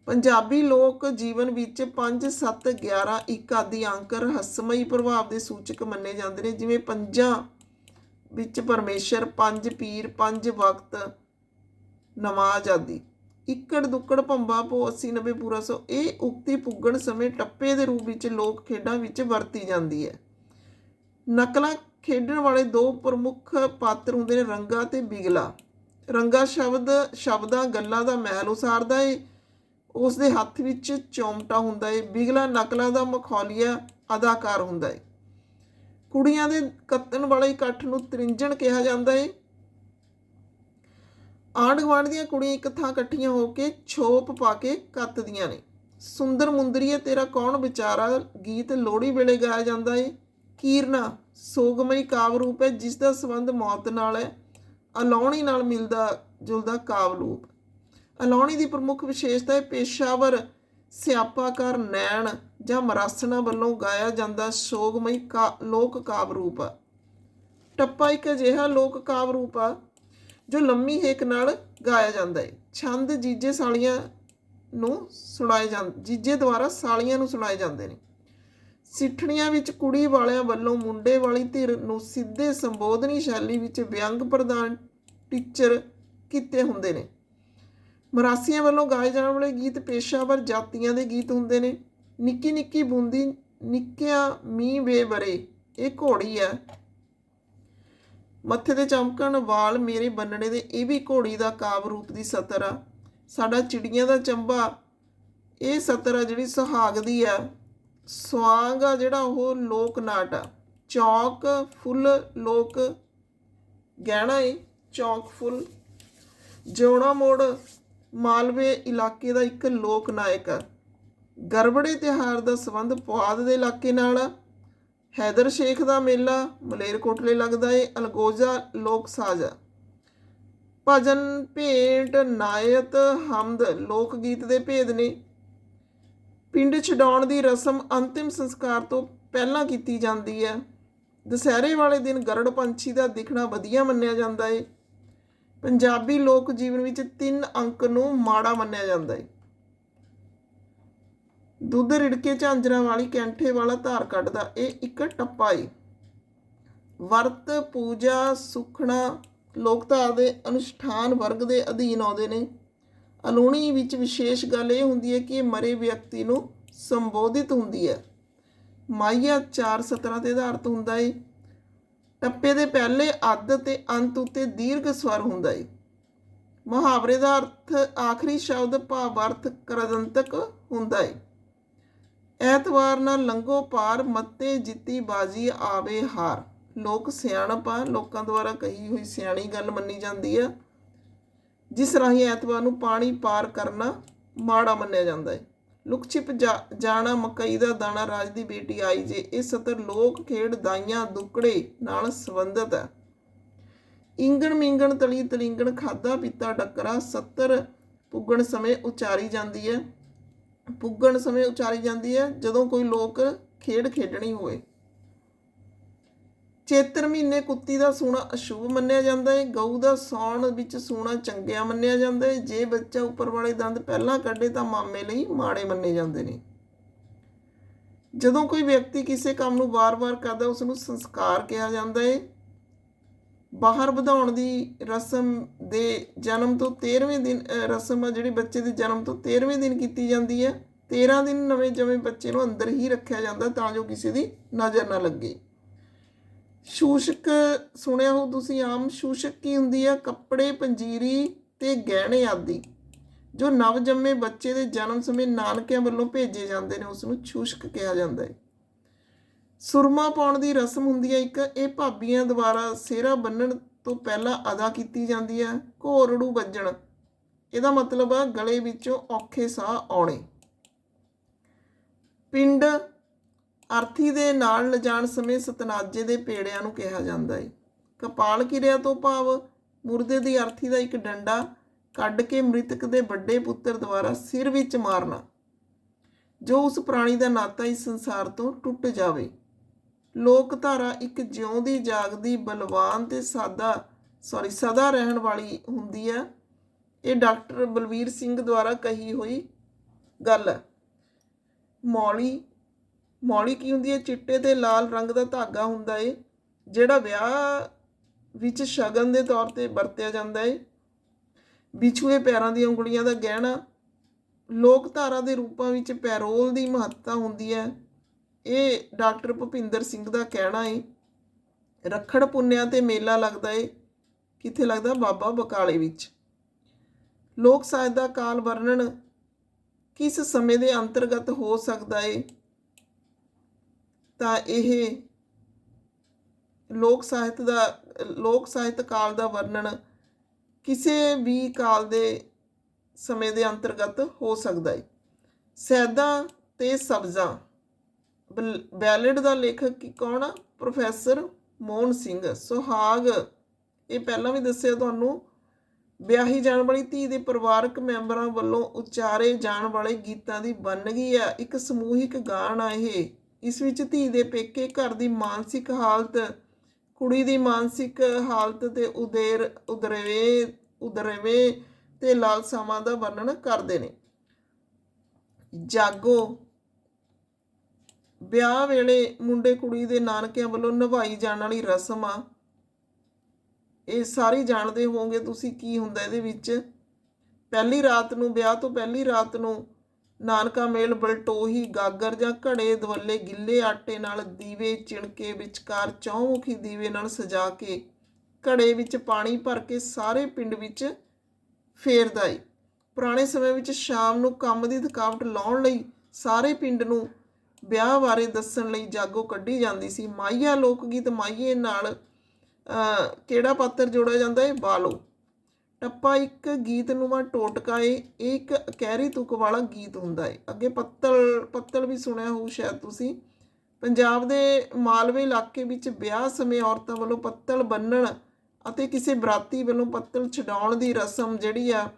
S1: ਪੰਜਾਬੀ ਲੋਕ ਜੀਵਨ ਵਿੱਚ 5 7 11 ਇੱਕ ਆਦਿ ਅੰਕ ਰਹੱਸਮਈ ਪ੍ਰਭਾਵ ਦੇ ਸੂਚਕ ਮੰਨੇ ਜਾਂਦੇ ਨੇ। ਜਿਵੇਂ ਪੰਜਾਂ ਵਿੱਚ ਪਰਮੇਸ਼ਰ, ਪੰਜ ਪੀਰ, ਪੰਜ ਵਕਤ ਨਮਾਜ਼ ਆਦਿ। ਇੱਕੜ ਦੁੱਕੜ ਭੰਬਾ ਪੋ 80 90 ਪੂਰਾ ਸੋ, ਇਹ ਉਕਤੀ ਪੁੱਗਣ ਸਮੇਂ ਟੱਪੇ ਦੇ ਰੂਪ ਵਿੱਚ ਲੋਕ ਖੇਡਾਂ ਵਿੱਚ ਵਰਤੀ ਜਾਂਦੀ ਹੈ। ਨਕਲਾਂ ਖੇਡਣ ਵਾਲੇ ਦੋ ਪ੍ਰਮੁੱਖ ਪਾਤਰ ਹੁੰਦੇ ਨੇ ਰੰਗਾ ਤੇ ਬਿਗਲਾ। ਰੰਗਾ ਸ਼ਬਦ, ਸ਼ਬਦਾਂ, ਗੱਲਾਂ ਦਾ ਮਹਿਲ ਉਸਾਰਦਾ ਏ। ਉਸ ਦੇ ਹੱਥ ਵਿੱਚ ਚੌਮਟਾ ਹੁੰਦਾ ਏ। ਬਿਗਲਾ ਨਕਲਾਂ ਦਾ ਮਖੌਲੀਆ ਅਦਾਕਾਰ ਹੁੰਦਾ ਏ। ਕੁੜੀਆਂ ਦੇ ਕੱਤਣ ਵਾਲੇ ਇਕੱਠ ਨੂੰ ਤ੍ਰਿੰਜਣ ਕਿਹਾ ਜਾਂਦਾ ਏ। ਆਂਢ ਗੁਆਂਢ ਦੀਆਂ ਕੁੜੀਆਂ ਇੱਕ ਥਾਂ ਇਕੱਠੀਆਂ ਹੋ ਕੇ ਛੋਪ ਪਾ ਕੇ ਕੱਤਦੀਆਂ ਨੇ। ਸੁੰਦਰ ਮੁੰਦਰੀਏ, ਤੇਰਾ ਕੌਣ ਵਿਚਾਰਾ? ਗੀਤ ਲੋਹੜੀ ਵੇਲੇ ਗਾਇਆ ਜਾਂਦਾ ਏ। ਕੀਰਨਾ ਸੋਗਮਈ ਕਾਵ ਰੂਪ ਹੈ, ਜਿਸ ਦਾ ਸੰਬੰਧ ਮੌਤ ਨਾਲ ਹੈ। ਅਲਾਉਣੀ ਨਾਲ ਮਿਲਦਾ ਜੁਲਦਾ ਕਾਵ ਰੂਪ। ਅਲਾਉਣੀ ਦੀ ਪ੍ਰਮੁੱਖ ਵਿਸ਼ੇਸ਼ਤਾ ਹੈ, ਪੇਸ਼ਾਵਰ ਸਿਆਪਾਕਾਰ ਨੈਣ ਜਾਂ ਮਰਾਸਣਾ ਵੱਲੋਂ ਗਾਇਆ ਜਾਂਦਾ ਸੋਗਮਈ ਕਾ, ਲੋਕ ਕਾਵ ਰੂਪ। ਹੈ ਟੱਪਾ ਇੱਕ ਅਜਿਹਾ ਲੋਕ ਕਾਵ ਰੂਪ ਆ, ਜੋ ਲੰਮੀ ਹੇਕ ਨਾਲ ਗਾਇਆ ਜਾਂਦਾ ਹੈ। ਛੰਦ ਜੀਜੇ ਸਾਲੀਆਂ ਨੂੰ ਸੁਣਾਏ ਜਾਂਦੇ ਜੀਜੇ ਦੁਆਰਾ ਸਾਲੀਆਂ ਨੂੰ ਸੁਣਾਏ ਜਾਂਦੇ ਨੇ। ਸਿੱਠਣੀਆਂ ਵਿੱਚ ਕੁੜੀ ਵਾਲਿਆਂ ਵੱਲੋਂ ਮੁੰਡੇ ਵਾਲੀ ਧਿਰ ਨੂੰ ਸਿੱਧੇ ਸੰਬੋਧਨੀ ਸ਼ੈਲੀ ਵਿੱਚ ਵਿਅੰਗ ਪ੍ਰਦਾਨ ਟੀਚਰ ਕੀਤੇ ਹੁੰਦੇ ਨੇ। ਮਰਾਸੀਆਂ ਵੱਲੋਂ ਗਾਏ ਜਾਣ ਵਾਲੇ ਗੀਤ ਪੇਸ਼ਾਵਰ ਜਾਤੀਆਂ ਦੇ ਗੀਤ ਹੁੰਦੇ ਨੇ। ਨਿੱਕੀ ਨਿੱਕੀ ਬੂੰਦੀ ਨਿੱਕਿਆ ਮੀਂਹ ਬੇਬਰੇ ਇਹ ਘੋੜੀ ਹੈ ਮੱਥੇ ਤੇ ਚਮਕਣ ਵਾਲ ਮੇਰੇ ਬੰਨਣੇ ਦੇ, ਇਹ ਵੀ ਘੋੜੀ ਦਾ ਕਾਵ ਰੂਪ ਦੀ ਸਤਰ ਆ। ਸਾਡਾ ਚਿੜੀਆਂ ਦਾ ਚੰਬਾ, ਇਹ ਸਤਰ ਆ ਜਿਹੜੀ ਸੁਹਾਗ ਦੀ ਆ ਸਵਾਂਗ ਆ ਜਿਹੜਾ ਉਹ ਲੋਕ ਨਾਟ ਆ। ਚੌਕ ਫੁੱਲ ਲੋਕ ਗਹਿਣਾ ਏ, ਚੌਕ ਫੁੱਲ। ਜਿਉਣਾ ਮੋੜ ਮਾਲਵੇ ਇਲਾਕੇ ਦਾ ਇੱਕ ਲੋਕ ਨਾਇਕ ਆ। ਗਰਬੜੇ ਤਿਉਹਾਰ ਦਾ ਸੰਬੰਧ ਪੁਆਧ ਦੇ ਇਲਾਕੇ ਨਾਲ ਆ। ਹੈਦਰ ਸ਼ੇਖ ਦਾ ਮੇਲਾ ਮਲੇਰਕੋਟਲੇ ਲੱਗਦਾ ਏ, ਅਲਗੋਜ਼ਾ ਲੋਕ ਸਾਜਾ ਭਜਨ ਭੇਟ ਨਾਇਤ ਹਮਦ ਲੋਕ ਗੀਤ ਦੇ ਭੇਦ ਨੇ। ਪਿੰਡ ਛਡਾਉਣ ਦੀ ਰਸਮ ਅੰਤਿਮ ਸੰਸਕਾਰ ਤੋਂ ਪਹਿਲਾਂ ਕੀਤੀ ਜਾਂਦੀ ਹੈ। ਦੁਸਹਿਰੇ ਵਾਲੇ ਦਿਨ ਗਰੜ ਪੰਛੀ ਦਾ ਦਿਖਣਾ ਵਧੀਆ ਮੰਨਿਆ ਜਾਂਦਾ ਏ। ਪੰਜਾਬੀ ਲੋਕ ਜੀਵਨ ਵਿੱਚ ਤਿੰਨ ਅੰਕ ਨੂੰ ਮਾੜਾ ਮੰਨਿਆ ਜਾਂਦਾ ਏ। ਦੁੱਧ ਰਿੜਕੇ ਝਾਂਜਰਾਂ ਵਾਲੀ ਕੈਂਠੇ ਵਾਲਾ ਧਾਰ ਕੱਢਦਾ, ਇਹ ਇੱਕ ਟੱਪਾ ਏ। ਵਰਤ, ਪੂਜਾ, ਸੁਖਣਾ ਲੋਕਧਾਰ ਦੇ ਅਨੁਸ਼ਠਾਨ ਵਰਗ ਦੇ ਅਧੀਨ ਆਉਂਦੇ ਨੇ। ਅਲੂਣੀ ਵਿੱਚ ਵਿਸ਼ੇਸ਼ ਗੱਲ ਇਹ ਹੁੰਦੀ ਹੈ ਕਿ ਇਹ ਮਰੇ ਵਿਅਕਤੀ ਨੂੰ ਸੰਬੋਧਿਤ ਹੁੰਦੀ ਹੈ। ਮਾਈਆ ਚਾਰ ਸਤਰਾਂ ਤੇ ਆਧਾਰਿਤ ਹੁੰਦਾ ਏ। ਟੱਪੇ ਦੇ ਪਹਿਲੇ ਅੱਧ ਤੇ ਅੰਤ ਉੱਤੇ ਦੀਰਘ ਸਵਰ ਹੁੰਦਾ ਏ। ਮੁਹਾਵਰੇ ਦਾ ਅਰਥ ਆਖਰੀ ਸ਼ਬਦ ਭਾਵਾਰਥ ਕਰਦੰਤਕ ਹੁੰਦਾ ਏ। ਐਤਵਾਰ ਨਾ ਲੰਘੋ ਪਾਰ, ਮੱਤੇ ਜਿੱਤੀ ਬਾਜੀ ਆਵੇ ਹਾਰ। ਲੋਕ ਸਿਆਣਪ ਆ। ਲੋਕਾਂ ਦੁਆਰਾ ਕਹੀ ਹੋਈ ਸਿਆਣੀ ਗੱਲ ਮੰਨੀ ਜਾਂਦੀ ਹੈ ਜਿਸ ਰਾਹੀਂ ਐਤਵਾਰ ਨੂੰ ਪਾਣੀ ਪਾਰ ਕਰਨਾ ਮਾੜਾ ਮੰਨਿਆ ਜਾਂਦਾ ਹੈ। ਲੁਕਛਿਪ ਜਾਣਾ ਮਕਈ ਦਾ ਦਾਣਾ ਰਾਜ ਦੀ ਬੇਟੀ ਆਈ ਜੇ ਇਹ ਸਤਰ ਲੋਕ ਖੇਡ ਦਾਈਆਂ ਦੁਕੜੇ ਨਾਲ ਸੰਬੰਧਿਤ ਹੈ। ਇੰਗਣ ਮਿੰਗਣ ਤਲੀ ਤਲਿੰਗਣ ਖਾਦਾ ਪੀਤਾ ਡੱਕਰਾ ਸਤਰ ਪੁੱਗਣ ਸਮੇਂ ਉਚਾਰੀ ਜਾਂਦੀ ਹੈ। ਪੁੱਗਣ ਸਮੇਂ ਉਚਾਰੀ ਜਾਂਦੀ ਹੈ ਜਦੋਂ ਕੋਈ ਲੋਕ ਖੇਡ ਖੇਡਣੀ ਹੋਵੇ ਚੇਤਰ ਮਹੀਨੇ ਕੁੱਤੀ ਦਾ ਸੂਣਾ ਅਸ਼ੁਭ ਮੰਨਿਆ ਜਾਂਦਾ ਹੈ ਗਊ ਦਾ ਸੌਣ ਵਿੱਚ ਸੂਣਾ ਚੰਗਿਆ ਮੰਨਿਆ ਜਾਂਦਾ ਹੈ ਜੇ ਬੱਚਾ ਉੱਪਰ ਵਾਲੇ ਦੰਦ ਪਹਿਲਾਂ ਕੱਢੇ ਤਾਂ ਮਾਮੇ ਲਈ ਮਾੜੇ ਮੰਨੇ ਜਾਂਦੇ ਨੇ। ਜਦੋਂ ਕੋਈ ਵਿਅਕਤੀ ਕਿਸੇ ਕੰਮ ਨੂੰ ਵਾਰ-ਵਾਰ ਕਰਦਾ ਉਸ ਨੂੰ ਸੰਸਕਾਰ ਕਿਹਾ ਜਾਂਦਾ ਹੈ ਬਾਹਰ ਵਧਾਉਣ ਦੀ ਰਸਮ ਦੇ ਜਨਮ ਤੋਂ 13ਵੇਂ ਦਿਨ ਰਸਮ ਆ ਜਿਹੜੀ ਬੱਚੇ ਦੇ ਜਨਮ ਤੋਂ 13ਵੇਂ ਦਿਨ ਕੀਤੀ ਜਾਂਦੀ ਹੈ 13 ਦਿਨ ਨਵੇਂ ਜੰਮੇ ਬੱਚੇ ਨੂੰ ਅੰਦਰ ਹੀ ਰੱਖਿਆ ਜਾਂਦਾ ਤਾਂ ਜੋ ਕਿਸੇ ਦੀ ਨਜ਼ਰ ਨਾ ਲੱਗੇ। ਸ਼ੂਸ਼ਕ, ਸੁਣਿਆ ਹੋ ਤੁਸੀਂ ਆਮ ਸ਼ੂਸ਼ਕ ਕੀ ਹੁੰਦੀ ਹੈ ਕੱਪੜੇ, ਪੰਜੀਰੀ ਤੇ ਗਹਿਣੇ ਆਦਿ, ਜੋ ਨਵ ਜੰਮੇ ਬੱਚੇ ਦੇ ਜਨਮ ਸਮੇਂ ਨਾਨਕਿਆਂ ਵੱਲੋਂ ਭੇਜੇ ਜਾਂਦੇ ਨੇ ਉਸ ਨੂੰ ਸ਼ੂਸ਼ਕ ਕਿਹਾ ਜਾਂਦਾ ਹੈ। ਸੁਰਮਾ ਪਾਉਣ ਦੀ ਰਸਮ ਹੁੰਦੀ ਹੈ ਇੱਕ, ਇਹ ਭਾਬੀਆਂ ਦੁਆਰਾ ਸਿਹਰਾ ਬੰਨਣ ਤੋਂ ਪਹਿਲਾਂ ਅਦਾ ਕੀਤੀ ਜਾਂਦੀ ਹੈ ਘੋਰੜੂ ਵੱਜਣ। ਇਹਦਾ ਮਤਲਬ ਆ ਗਲੇ ਵਿੱਚੋਂ ਔਖੇ ਸਾਹ ਆਉਣੇ। ਪਿੰਡ ਅਰਥੀ ਦੇ ਨਾਲ ਲਿਜਾਣ ਸਮੇਂ ਸਤਨਾਜੇ ਦੇ ਪੇੜਿਆਂ ਨੂੰ ਕਿਹਾ ਜਾਂਦਾ ਹੈ ਕਪਾਲ ਕਿਰਿਆ ਤੋਂ ਭਾਵ ਮੁਰਦੇ ਦੀ ਅਰਥੀ ਦਾ ਇੱਕ ਡੰਡਾ ਕੱਢ ਕੇ ਮ੍ਰਿਤਕ ਦੇ ਵੱਡੇ ਪੁੱਤਰ ਦੁਆਰਾ ਸਿਰ ਵਿੱਚ ਮਾਰਨਾ, ਜੋ ਉਸ ਪ੍ਰਾਣੀ ਦਾ ਨਾਤਾ ਇਸ ਸੰਸਾਰ ਤੋਂ ਟੁੱਟ ਜਾਵੇ। ਲੋਕ ਧਾਰਾ ਇੱਕ ਜਿਉਂਦੀ, ਜਾਗਦੀ, ਬਲਵਾਨ ਤੇ ਸਾਦਾ ਸੌਰੀ ਸਦਾ ਰਹਿਣ ਵਾਲੀ ਹੁੰਦੀ ਹੈ ਇਹ ਡਾਕਟਰ ਬਲਵੀਰ ਸਿੰਘ ਦੁਆਰਾ ਕਹੀ ਹੋਈ ਗੱਲ ਹੈ। ਮੌਲੀ ਮੌਲੀ ਕੀ ਹੁੰਦੀ ਹੈ? ਚਿੱਟੇ ਤੇ ਲਾਲ ਰੰਗ ਦਾ ਧਾਗਾ ਹੁੰਦਾ ਏ, ਜਿਹੜਾ ਵਿਆਹ ਵਿੱਚ ਸ਼ਗਨ ਦੇ ਤੌਰ ਤੇ ਵਰਤਿਆ ਜਾਂਦਾ ਏ। ਵਿਛੂਏ ਪੈਰਾਂ ਦੀਆਂ ਉਂਗਲੀਆਂ ਦਾ ਗਹਿਣਾ ਲੋਕ ਧਾਰਾ ਦੇ ਰੂਪਾਂ ਵਿੱਚ ਪੈਰੋਲ ਦੀ ਮਹੱਤਤਾ ਹੁੰਦੀ ਹੈ। ਇਹ ਡਾਕਟਰ ਭੁਪਿੰਦਰ ਸਿੰਘ ਦਾ ਕਹਿਣਾ ਏ, ਰੱਖੜ ਪੁੰਨਿਆ ਤੇ ਮੇਲਾ ਲੱਗਦਾ ਏ, ਕਿੱਥੇ ਲੱਗਦਾ? ਬਾਬਾ ਬਕਾਲੇ ਵਿੱਚ। ਲੋਕ ਸਾਹਿਤ ਦਾ ਕਾਲ ਵਰਣਨ ਕਿਸ ਸਮੇਂ ਦੇ ਅੰਤਰਗਤ ਹੋ ਸਕਦਾ ਏ? ਤਾਂ ਇਹ ਲੋਕ ਸਾਹਿਤ ਦਾ, ਲੋਕ ਸਾਹਿਤ ਕਾਲ ਦਾ ਵਰਣਨ ਕਿਸੇ ਵੀ ਕਾਲ ਦੇ ਸਮੇਂ ਦੇ ਅੰਤਰਗਤ ਹੋ ਸਕਦਾ ਹੈ ਸੈਦਾ ਤੇ ਸਬਜ਼ਾਂ, ਬਲ- ਬੈਲਡ ਦਾ ਲੇਖਕ ਕੀ ਕੌਣ ਆ? ਪ੍ਰੋਫੈਸਰ ਮੋਹਨ ਸਿੰਘ। ਸੁਹਾਗ, ਇਹ ਪਹਿਲਾਂ ਵੀ ਦੱਸਿਆ ਤੁਹਾਨੂੰ, ਵਿਆਹੀ ਜਾਣ ਵਾਲੀ ਧੀ ਦੇ ਪਰਿਵਾਰਕ ਮੈਂਬਰਾਂ ਵੱਲੋਂ ਉਚਾਰੇ ਜਾਣ ਵਾਲੇ ਗੀਤਾਂ ਦੀ ਬਣ ਗਈ ਆ। ਇੱਕ ਸਮੂਹਿਕ ਗਾਣ ਆ ਇਹ। ਇਸ ਵਿੱਚ ਧੀ ਦੇ ਪੇਕੇ ਘਰ ਦੀ ਮਾਨਸਿਕ ਹਾਲਤ, ਕੁੜੀ ਦੀ ਮਾਨਸਿਕ ਹਾਲਤ ਤੇ ਉਦੇਰ ਉਦਰਵੇ ਉਦਰਵੇ ਤੇ ਲਾਲਸਾਵਾਂ ਦਾ ਵਰਣਨ ਕਰਦੇ ਨੇ। ਜਾਗੋ, ਵਿਆਹ ਵੇਲੇ ਮੁੰਡੇ ਕੁੜੀ ਦੇ ਨਾਨਕਿਆਂ ਵੱਲੋਂ ਨਿਭਾਈ ਜਾਣ ਵਾਲੀ ਰਸਮ ਆ। ਇਹ ਸਾਰੀ ਜਾਣਦੇ ਹੋਵੋਗੇ ਤੁਸੀਂ ਕੀ ਹੁੰਦਾ ਇਹਦੇ ਵਿੱਚ। ਪਹਿਲੀ ਰਾਤ ਨੂੰ, ਵਿਆਹ ਤੋਂ ਪਹਿਲੀ ਰਾਤ ਨੂੰ ਨਾਨਕਾ ਮੇਲ ਬਲਟੋਹੀ, ਗਾਗਰ ਜਾਂ ਘੜੇ, ਦਵੱਲੇ ਗਿੱਲੇ ਆਟੇ ਨਾਲ ਦੀਵੇ ਚਿਣਕੇ ਵਿਚਕਾਰ ਚੌਮੁਖੀ ਦੀਵੇ ਨਾਲ ਸਜਾ ਕੇ ਘੜੇ ਵਿੱਚ ਪਾਣੀ ਭਰ ਕੇ ਸਾਰੇ ਪਿੰਡ ਵਿੱਚ ਫੇਰਦਾ ਏ। ਪੁਰਾਣੇ ਸਮੇਂ ਵਿੱਚ ਸ਼ਾਮ ਨੂੰ ਕੰਮ ਦੀ ਥਕਾਵਟ ਲਾਉਣ ਲਈ ਸਾਰੇ ਪਿੰਡ ਨੂੰ ਵਿਆਹ ਬਾਰੇ ਦੱਸਣ ਲਈ ਜਾਗੋ ਕੱਢੀ ਜਾਂਦੀ ਸੀ। ਮਾਈਆ ਲੋਕ ਗੀਤ ਮਾਈਏ ਨਾਲ ਕਿਹੜਾ ਪਾਤਰ ਜੋੜਿਆ ਜਾਂਦਾ ਹੈ ਬਾਲੋ। ਟੱਪਾ ਇੱਕ ਗੀਤ ਨੂੰਮਾ ਟੋਟਕਾ ਏ ਇਹ ਇੱਕ ਕਹਿਰੀ ਤੁਕ ਵਾਲਾ ਗੀਤ ਹੁੰਦਾ ਹੈ ਅੱਗੇ ਪੱਤਲ ਪੱਤਲ ਵੀ ਸੁਣਿਆ ਹੋਊ ਸ਼ਾਇਦ ਤੁਸੀਂ। ਪੰਜਾਬ ਦੇ ਮਾਲਵੇ ਇਲਾਕੇ ਵਿੱਚ ਵਿਆਹ ਸਮੇਂ ਔਰਤਾਂ ਵੱਲੋਂ ਪੱਤਲ ਬੰਨਣ ਅਤੇ ਕਿਸੇ ਬਰਾਤੀ ਵੱਲੋਂ ਪੱਤਲ ਛਡਾਉਣ ਦੀ ਰਸਮ ਜਿਹੜੀ ਆ,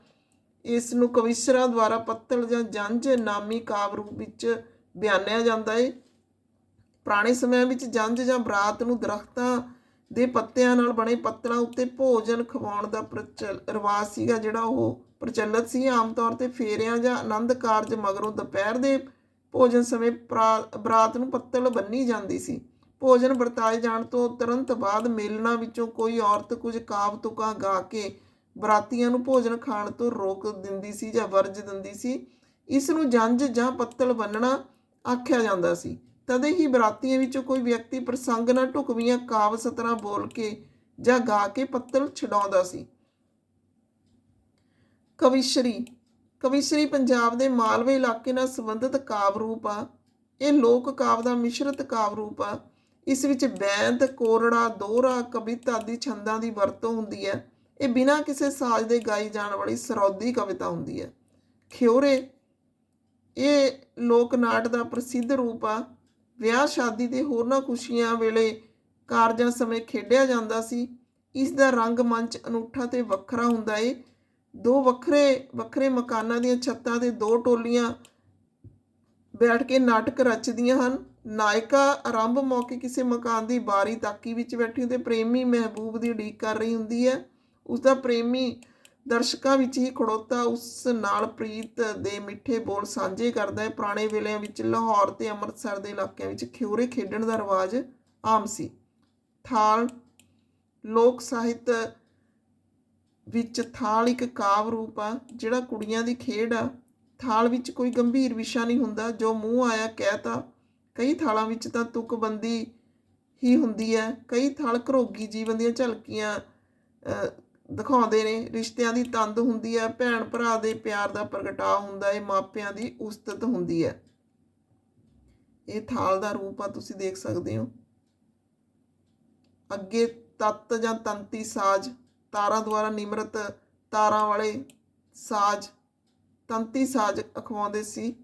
S1: ਇਸ ਨੂੰ ਕਵਿਸ਼ਰਾਂ ਦੁਆਰਾ ਪੱਤਲ ਜਾਂ ਜੰਝ ਨਾਮੀ ਕਾਵ ਰੂਪ ਵਿੱਚ ਬਿਆਨਿਆ ਜਾਂਦਾ ਏ। ਪੁਰਾਣੇ ਸਮਿਆਂ ਵਿੱਚ ਜੰਝ ਜਾਂ ਬਰਾਤ ਨੂੰ ਦਰਖਤਾਂ ਦੇ ਪੱਤਿਆਂ ਨਾਲ ਬਣੇ ਪੱਤਲਾਂ ਉੱਤੇ ਭੋਜਨ ਖਵਾਉਣ ਦਾ ਪ੍ਰਚਲ, ਰਿਵਾਜ ਸੀਗਾ ਜਿਹੜਾ ਉਹ ਪ੍ਰਚਲਿਤ ਸੀ। ਆਮ ਤੌਰ ਤੇ ਫੇਰਿਆਂ ਜਾਂ ਆਨੰਦ ਕਾਰਜ ਮਗਰੋਂ ਦੁਪਹਿਰ ਦੇ ਭੋਜਨ ਸਮੇਂ ਪ੍ਰਾ- ਬਰਾਤ ਨੂੰ ਪੱਤਲ ਬੰਨੀ ਜਾਂਦੀ ਸੀ। ਭੋਜਨ ਵਰਤਾਏ ਜਾਣ ਤੋਂ ਤੁਰੰਤ ਬਾਅਦ ਮੇਲਣਾ ਵਿੱਚੋਂ ਕੋਈ ਔਰਤ ਕੁਝ ਕਾਵ ਤੁਕਾਂ ਗਾ ਕੇ ਬਰਾਤੀਆਂ ਨੂੰ ਭੋਜਨ ਖਾਣ ਤੋਂ ਰੋਕ ਦਿੰਦੀ ਸੀ ਜਾਂ ਵਰਜ ਦਿੰਦੀ ਸੀ। ਇਸ ਨੂੰ ਜੰਝ ਜਾਂ ਪੱਤਲ ਬੰਨਣਾ ਆਖਿਆ ਜਾਂਦਾ ਸੀ। ਤਦੇ ਹੀ ਬਰਾਤੀਆਂ ਵਿੱਚੋਂ ਕੋਈ ਵਿਅਕਤੀ ਪ੍ਰਸੰਗ ਨਾਲ ਢੁਕਵੀਆਂ ਕਾਵ ਸਤਰਾਂ ਬੋਲ ਕੇ ਜਾਂ ਗਾ ਕੇ ਪੱਤਲ ਛਡਾਉਂਦਾ ਸੀ। ਕਵਿਸ਼ਰੀ ਕਵਿਸ਼ਰੀ ਪੰਜਾਬ ਦੇ ਮਾਲਵੇ ਇਲਾਕੇ ਨਾਲ ਸੰਬੰਧਿਤ ਕਾਵ ਰੂਪ ਆ। ਇਹ ਲੋਕ ਕਾਵ ਦਾ ਮਿਸ਼ਰਤ ਕਾਵ ਰੂਪ ਆ। ਇਸ ਵਿੱਚ ਬੈਂਤ, ਕੋਰੜਾ ਦੋਹਰਾ ਕਵਿਤਾ ਆਦਿ ਛੰਦਾਂ ਦੀ ਵਰਤੋਂ ਹੁੰਦੀ ਹੈ ਇਹ ਬਿਨਾਂ ਕਿਸੇ ਸਾਜ਼ ਦੇ ਗਾਈ ਜਾਣ ਵਾਲੀ ਸਰੌਦੀ ਕਵਿਤਾ ਹੁੰਦੀ ਹੈ ਖਿਓਰੇ, ਇਹ ਲੋਕ ਨਾਟ ਦਾ ਪ੍ਰਸਿੱਧ ਰੂਪ ਆ। ਵਿਆਹ ਸ਼ਾਦੀ ਤੇ ਹੋਰਨਾਂ ਖੁਸ਼ੀਆਂ ਵੇਲੇ ਕਾਰਜਾਂ ਸਮੇਂ ਖੇਡਿਆ ਜਾਂਦਾ ਸੀ। ਇਸ ਦਾ ਰੰਗ ਮੰਚ ਅਨੂਠਾ ਤੇ ਵੱਖਰਾ ਹੁੰਦਾ ਏ। ਦੋ ਵੱਖਰੇ ਵੱਖਰੇ ਮਕਾਨਾਂ ਦੀਆਂ ਛੱਤਾਂ ਤੇ ਦੋ ਟੋਲੀਆਂ ਬੈਠ ਕੇ ਨਾਟਕ ਰਚਦੀਆਂ ਹਨ। ਨਾਇਕਾ ਆਰੰਭ ਮੌਕੇ ਕਿਸੇ ਮਕਾਨ ਦੀ ਬਾਰੀ ਤਾਕੀ ਵਿੱਚ ਬੈਠੀ ਤੇ ਪ੍ਰੇਮੀ ਮਹਿਬੂਬ ਦੀ ਉਡੀਕ ਕਰ ਰਹੀ ਹੁੰਦੀ ਹੈ। ਉਸ ਦਾ ਪ੍ਰੇਮੀ ਦਰਸ਼ਕਾਂ ਵਿੱਚ ਹੀ ਖੜੋਤਾ, ਉਸ ਨਾਲ ਪ੍ਰੀਤ ਦੇ ਮਿੱਠੇ ਬੋਲ ਸਾਂਝੇ ਕਰਦਾ ਹੈ। ਪੁਰਾਣੇ ਵੇਲਿਆਂ ਵਿੱਚ ਲਾਹੌਰ ਤੇ ਅੰਮ੍ਰਿਤਸਰ ਦੇ ਇਲਾਕਿਆਂ ਵਿੱਚ ਖਿਉਰੇ ਖੇਡਣ ਦਾ ਰਿਵਾਜ ਆਮ ਸੀ। ਥਾਲ ਲੋਕ ਸਾਹਿਤ ਵਿੱਚ ਥਾਲ ਇੱਕ ਕਾਵ ਰੂਪ ਆ, ਜਿਹੜਾ ਕੁੜੀਆਂ ਦੀ ਖੇਡ ਆ। ਥਾਲ ਵਿੱਚ ਕੋਈ ਗੰਭੀਰ ਵਿਸ਼ਾ ਨਹੀਂ ਹੁੰਦਾ। ਜੋ ਮੂੰਹ ਆਇਆ ਕਹਿਤਾ ਕਈ ਥਾਲਾਂ ਵਿੱਚ ਤਾਂ ਤੁਕਬੰਦੀ ਹੀ ਹੁੰਦੀ ਹੈ। ਕਈ ਥਾਲ ਘਰੋਗੀ ਜੀਵਨ ਦੀਆਂ ਝਲਕੀਆਂ ਦਿਖਾਉਂਦੇ ਨੇ, ਰਿਸ਼ਤਿਆਂ ਦੀ ਤੰਦ ਹੁੰਦੀ ਹੈ, ਭੈਣ ਭਰਾ ਦੇ ਪਿਆਰ ਦਾ ਪ੍ਰਗਟਾਅ ਹੁੰਦਾ ਹੈ, ਮਾਪਿਆਂ ਦੀ ਉਸਤਤ ਹੁੰਦੀ ਹੈ। ਇਹ ਥਾਲ ਦਾ ਰੂਪ ਆ, ਤੁਸੀਂ ਦੇਖ ਸਕਦੇ ਹੋ। ਅੱਗੇ ਤਤ ਜਾਂ ਤੰਤੀ ਸਾਜ਼, ਤਾਰਾਂ ਦੁਆਰਾ ਨਿਮਰਤ ਤਾਰਾਂ ਵਾਲੇ ਸਾਜ਼, ਤੰਤੀ ਸਾਜ਼ ਅਖਵਾਉਂਦੇ ਸੀ।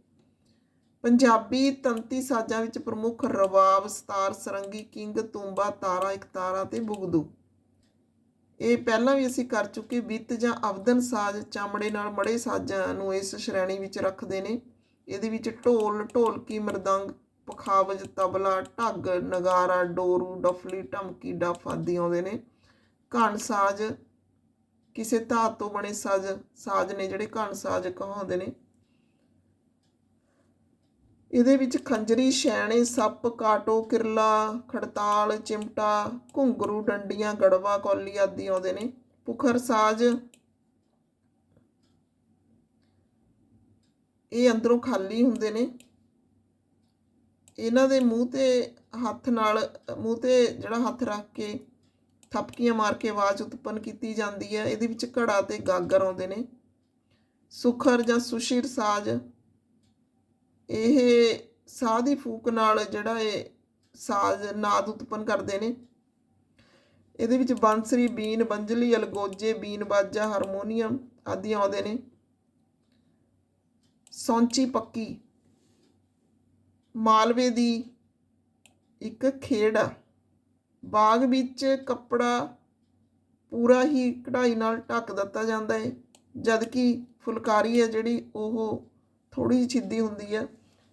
S1: ਪੰਜਾਬੀ ਤੰਤੀ ਸਾਜ਼ਾਂ ਵਿੱਚ ਪ੍ਰਮੁੱਖ ਰਵਾਬ, ਸਤਾਰ, ਸਰੰਗੀ, ਕਿੰਗ, ਤੂੰਬਾ, ਤਾਰਾ, ਇਕਤਾਰਾ ਤੇ ਬੁਗਦੂ। ਇਹ ਪਹਿਲਾਂ ਵੀ ਅਸੀਂ ਕਰ ਚੁੱਕੇ, ਵਿੱਤ ਜਾਂ ਅਵਦਨ ਸਾਜ਼ ਚਾਮੜੇ ਨਾਲ ਮੜੇ ਸਾਜ਼ਾਂ ਨੂੰ ਇਸ ਸ਼੍ਰੇਣੀ ਵਿੱਚ ਰੱਖਦੇ ਨੇ। ਇਹਦੇ ਵਿੱਚ ਢੋਲ, ਢੋਲਕੀ, ਮਰਦੰਗ, ਪਖਾਵਜ, ਤਬਲਾ, ਢੱਗ, ਨਗਾਰਾ, ਡੋਰੂ, ਡਫਲੀ, ਢਮਕੀ, ਡਫ ਆਦਿ ਆਉਂਦੇ ਨੇ। ਘਣ ਸਾਜ਼, ਕਿਸੇ ਧਾਤ ਤੋਂ ਬਣੇ ਸਾਜ਼ ਸਾਜ਼ ਨੇ ਜਿਹੜੇ ਘਣ ਸਾਜ਼ ਕਹਾਉਂਦੇ ਨੇ। ਇਹਦੇ ਵਿੱਚ ਖੰਜਰੀ, ਛੈਣੇ, ਸੱਪ, ਕਾਟੋ, ਕਿਰਲਾ, ਖੜਤਾਲ, ਚਿਮਟਾ, ਘੁੰਗਰੂ, ਡੰਡੀਆਂ, ਗੜਵਾ, ਕੌਲੀ ਆਦਿ ਆਉਂਦੇ ਨੇ। ਪੁਖਰ ਸਾਜ਼। ਇਹ ਅੰਦਰੋਂ ਖਾਲੀ ਹੁੰਦੇ ਨੇ। ਇਹਨਾਂ ਦੇ ਮੂੰਹ ਤੇ ਹੱਥ ਨਾਲ, ਮੂੰਹ ਤੇ ਜਿਹੜਾ ਹੱਥ ਰੱਖ ਕੇ ਥਪਕੀਆਂ ਮਾਰ ਕੇ ਆਵਾਜ਼ ਉਤਪੰਨ ਕੀਤੀ ਜਾਂਦੀ ਹੈ। ਇਹਦੇ ਵਿੱਚ ਘੜਾ ਤੇ ਗਾਗਰ ਆਉਂਦੇ ਨੇ। ਸੁਖਰ ਜਾਂ ਸੁਸ਼ੀਰ ਸਾਜ਼। ਇਹ ਸਾਹ ਦੀ ਫੂਕ ਨਾਲ ਜਿਹੜਾ ਇਹ ਸਾਜ਼ ਨਾਦ ਉਤਪੰਨ ਕਰਦੇ ਨੇ। ਇਹਦੇ ਵਿੱਚ ਬਾਂਸਰੀ, ਬੀਨ, ਬੰਜਲੀ, ਅਲਗੋਜੇ, ਬੀਨ ਬਾਜਾ, ਹਾਰਮੋਨੀਅਮ ਆਦਿ ਆਉਂਦੇ ਨੇ। ਸੌਂਚੀ ਪੱਕੀ। ਮਾਲਵੇ ਦੀ ਇੱਕ ਖੇਡ ਆ ਬਾਗ ਵਿੱਚ ਕੱਪੜਾ ਪੂਰਾ ਹੀ ਕਢਾਈ ਨਾਲ ਢੱਕ ਦਿੱਤਾ ਜਾਂਦਾ ਹੈ ਜਦ ਕਿ ਫੁਲਕਾਰੀ ਹੈ ਜਿਹੜੀ ਉਹ ਥੋੜੀ ਜਿਹੀ ਛਿੱਦੀ ਹੁੰਦੀ ਹੈ।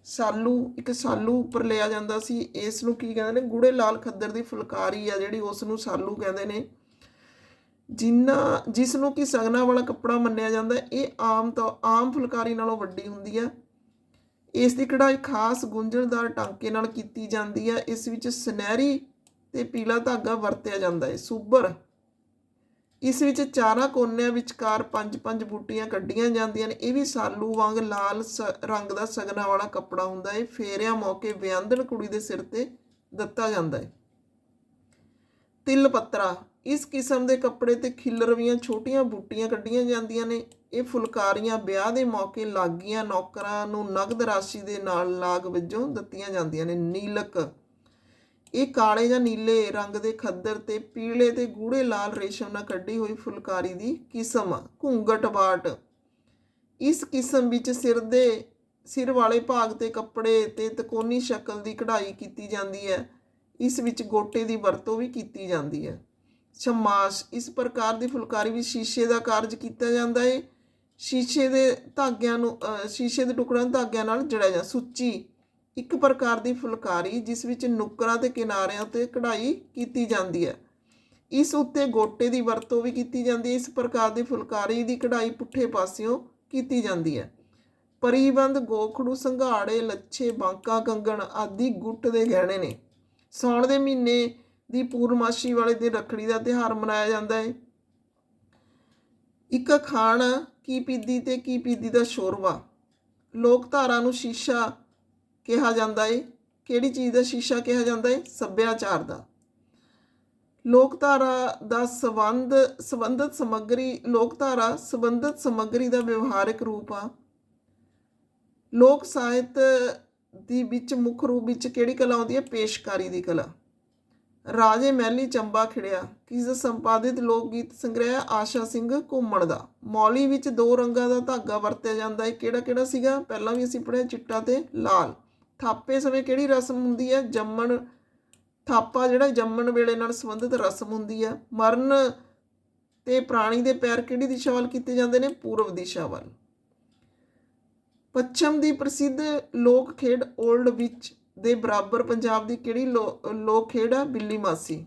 S1: ਸਾਲੂ, ਇੱਕ ਸਾਲੂ ਉੱਪਰ ਲਿਆ ਜਾਂਦਾ ਸੀ। ਇਸ ਨੂੰ ਕੀ ਕਹਿੰਦੇ ਨੇ? ਗੂੜੇ ਲਾਲ ਖੱਦਰ ਦੀ ਫੁਲਕਾਰੀ ਆ ਜਿਹੜੀ ਉਸ ਨੂੰ ਸਾਲੂ ਕਹਿੰਦੇ ਨੇ। ਜਿੰਨਾ, ਜਿਸ ਨੂੰ ਕਿ ਸਗਨਾ ਵਾਲਾ ਕੱਪੜਾ ਮੰਨਿਆ ਜਾਂਦਾ, ਇਹ ਆਮ ਤੋਂ, ਆਮ ਫੁਲਕਾਰੀ ਨਾਲੋਂ ਵੱਡੀ ਹੁੰਦੀ ਹੈ ਇਸ ਦੀ ਕਢਾਈ ਖਾਸ ਗੁੰਝਲਦਾਰ ਟਾਂਕੇ ਨਾਲ ਕੀਤੀ ਜਾਂਦੀ ਹੈ ਇਸ ਵਿੱਚ ਸੁਨਹਿਰੀ ਤੇ ਪੀਲਾ ਧਾਗਾ ਵਰਤਿਆ ਜਾਂਦਾ ਹੈ ਸੂਬਰ ਇਸ ਵਿੱਚ ਚਾਰਾਂ ਕੋਨਿਆਂ ਵਿਚਕਾਰ ਪੰਜ ਪੰਜ ਬੂਟੀਆਂ ਕੱਢੀਆਂ ਜਾਂਦੀਆਂ ਨੇ। ਇਹ ਵੀ ਸਾਲੂ ਵਾਂਗ ਲਾਲ ਸ- ਰੰਗ ਦਾ ਸਗਨਾ ਵਾਲਾ ਕੱਪੜਾ ਹੁੰਦਾ ਹੈ। ਫੇਰਿਆਂ ਮੌਕੇ ਵਿਆਹਦਣ ਕੁੜੀ ਦੇ ਸਿਰ ਤੇ ਦਿੱਤਾ ਜਾਂਦਾ ਹੈ। ਤਿਲ ਪੱਤਰਾ। ਇਸ ਕਿਸਮ ਦੇ ਕੱਪੜੇ ਤੇ ਖਿਲਰਵੀਆਂ ਛੋਟੀਆਂ ਬੂਟੀਆਂ ਕੱਢੀਆਂ ਜਾਂਦੀਆਂ ਨੇ। ਇਹ ਫੁਲਕਾਰੀਆਂ ਵਿਆਹ ਦੇ ਮੌਕੇ ਲਾਗੀਆਂ ਨੌਕਰਾਂ ਨੂੰ ਨਗਦ ਰਾਸ਼ੀ ਦੇ ਨਾਲ ਲਾਗ ਵਜੋਂ ਦਿੱਤੀਆਂ ਜਾਂਦੀਆਂ ਨੇ। ਨੀਲਕ। ਇਹ ਕਾਲੇ ਜਾਂ ਨੀਲੇ ਰੰਗ ਦੇ ਖੱਦਰ ਤੇ ਪੀਲੇ ਤੇ ਗੂੜੇ ਲਾਲ ਰੇਸ਼ਮ ਨਾਲ ਕੱਢੀ ਹੋਈ ਫੁਲਕਾਰੀ ਦੀ ਕਿਸਮ ਆ ਘੁੰਗਟ ਬਾਟ ਇਸ ਕਿਸਮ ਵਿੱਚ ਸਿਰ ਦੇ, ਸਿਰ ਵਾਲੇ ਭਾਗ ਤੇ ਕੱਪੜੇ ਤੇ ਤਕੋਨੀ ਸ਼ਕਲ ਦੀ ਕਢਾਈ ਕੀਤੀ ਜਾਂਦੀ ਹੈ। ਇਸ ਵਿੱਚ ਗੋਟੇ ਦੀ ਵਰਤੋਂ ਵੀ ਕੀਤੀ ਜਾਂਦੀ ਹੈ। ਸ਼ਮਾਸ਼, ਇਸ ਪ੍ਰਕਾਰ ਦੀ ਫੁਲਕਾਰੀ ਵਿੱਚ ਸ਼ੀਸ਼ੇ ਦਾ ਕਾਰਜ ਕੀਤਾ ਜਾਂਦਾ ਹੈ ਸ਼ੀਸ਼ੇ ਦੇ ਧਾਗਿਆਂ ਨੂੰ ਸ਼ੀਸ਼ੇ ਦੇ ਟੁਕੜਿਆਂ ਨੂੰ ਧਾਗਿਆਂ ਨਾਲ ਜੜਿਆ ਜਾਂਦਾ ਸੁੱਚੀ। ਇੱਕ ਪ੍ਰਕਾਰ ਦੀ ਫੁਲਕਾਰੀ ਜਿਸ ਵਿੱਚ ਨੁੱਕਰਾਂ ਤੇ ਕਿਨਾਰਿਆਂ ਤੇ ਕਢਾਈ ਕੀਤੀ ਜਾਂਦੀ ਹੈ। ਇਸ ਉੱਤੇ ਗੋਟੇ ਦੀ ਵਰਤੋਂ ਵੀ ਕੀਤੀ ਜਾਂਦੀ ਹੈ। ਇਸ ਪ੍ਰਕਾਰ ਦੀ ਫੁਲਕਾਰੀ ਦੀ ਕਢਾਈ ਪੁੱਠੇ ਪਾਸਿਓਂ ਕੀਤੀ ਜਾਂਦੀ ਹੈ। ਪਰੀਬੰਦ, ਗੋਖੜੂ, ਸੰਘਾੜੇ, ਲੱਛੇ, ਬਾਂਕਾ, ਕੰਗਣ ਆਦਿ ਗੁੱਟ ਦੇ ਗਹਿਣੇ ਨੇ। ਸਾਉਣ ਦੇ ਮਹੀਨੇ ਦੀ ਪੂਰਨਮਾਸ਼ੀ ਵਾਲੇ ਦਿਨ ਰੱਖੜੀ ਦਾ ਤਿਉਹਾਰ ਮਨਾਇਆ ਜਾਂਦਾ ਹੈ। ਇੱਕ ਖਾਣ ਕੀ ਪੀਦੀ ਤੇ ਕੀ ਪੀਦੀ ਦਾ ਸ਼ੋਰਵਾ। ਲੋਕ ਧਾਰਾ ਨੂੰ ਸ਼ੀਸ਼ਾ ਕਿਹਾ ਜਾਂਦਾ ਏ। ਕਿਹੜੀ ਚੀਜ਼ ਦਾ ਸ਼ੀਸ਼ਾ ਕਿਹਾ ਜਾਂਦਾ ਏ? ਸੱਭਿਆਚਾਰ ਦਾ। ਲੋਕਧਾਰਾ ਦਾ ਸੰਬੰਧ, ਸੰਬੰਧਿਤ ਸਮੱਗਰੀ, ਲੋਕਧਾਰਾ ਸੰਬੰਧਿਤ ਸਮੱਗਰੀ ਦਾ ਵਿਵਹਾਰਿਕ ਰੂਪ ਆ। ਲੋਕ ਸਾਹਿਤ ਦੀ ਵਿੱਚ ਮੁੱਖ ਰੂਪ ਵਿੱਚ ਕਿਹੜੀ ਕਲਾ ਆਉਂਦੀ ਹੈ ਪੇਸ਼ਕਾਰੀ ਦੀ ਕਲਾ। ਰਾਜੇ ਮਹਿਲੀ ਚੰਬਾ ਖਿੜਿਆ। ਕਿਸ ਦਾ ਸੰਪਾਦਿਤ ਲੋਕ ਗੀਤ ਸੰਗ੍ਰਹਿ ਆਸ਼ਾ ਸਿੰਘ ਘੁੰਮਣ ਦਾ? ਮੌਲੀ ਵਿੱਚ ਦੋ ਰੰਗਾਂ ਦਾ ਧਾਗਾ ਵਰਤਿਆ ਜਾਂਦਾ ਹੈ ਕਿਹੜਾ ਕਿਹੜਾ ਸੀਗਾ? ਪਹਿਲਾਂ ਵੀ ਅਸੀਂ ਪੜਿਆ ਚਿੱਟਾ ਤੇ ਲਾਲ। ਥਾਪੇ ਸਮੇਂ ਕਿਹੜੀ ਰਸਮ ਹੁੰਦੀ ਹੈ? ਜੰਮਣ ਥਾਪਾ ਜਿਹੜਾ ਜੰਮਣ ਵੇਲੇ ਨਾਲ ਸੰਬੰਧਿਤ ਰਸਮ ਹੁੰਦੀ ਹੈ। ਮਰਨ ਤੇ ਪ੍ਰਾਣੀ ਦੇ ਪੈਰ ਕਿਹੜੀ ਦਿਸ਼ਾ ਵੱਲ ਕੀਤੇ ਜਾਂਦੇ ਨੇ? ਪੂਰਬ ਦਿਸ਼ਾ ਵੱਲ। ਪੱਛਮ ਦੀ ਪ੍ਰਸਿੱਧ ਲੋਕ ਖੇਡ 올ਡ ਵਿੱਚ ਦੇ ਬਰਾਬਰ ਪੰਜਾਬ ਦੀ ਕਿਹੜੀ ਲੋ- ਲੋਕ ਖੇਡ ਆ ਬਿੱਲੀ ਮਾਸੀ।